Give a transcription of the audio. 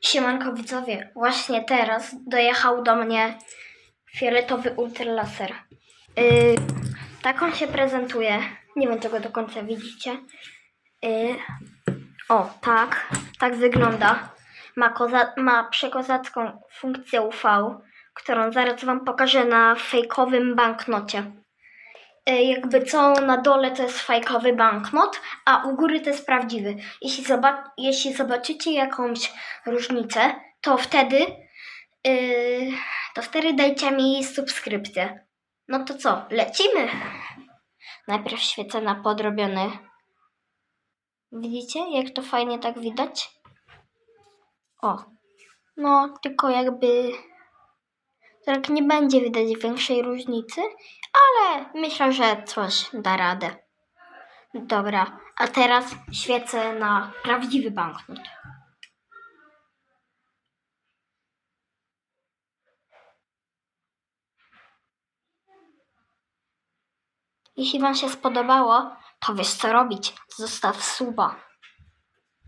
Siemanko widzowie, właśnie teraz dojechał do mnie fioletowy ultralaser. Yy, tak on się prezentuje. Nie wiem, czy go do końca widzicie. Yy, o, tak. Tak wygląda. Ma, koza- ma przekozacką funkcję UV, którą zaraz Wam pokażę na fejkowym banknocie. Yy, jakby co na dole to jest fejkowy banknot, a u góry to jest prawdziwy. Jeśli, zobac- jeśli zobaczycie jakąś różnicę, to wtedy yy, to wtedy dajcie mi subskrypcję. No to co, lecimy? Najpierw świecę na podrobiony. Widzicie, jak to fajnie tak widać? O, no tylko jakby tak nie będzie widać większej różnicy, ale myślę, że coś da radę. Dobra, a teraz świecę na prawdziwy banknot. Jeśli Wam się spodobało, to wiesz co robić. Zostaw suba.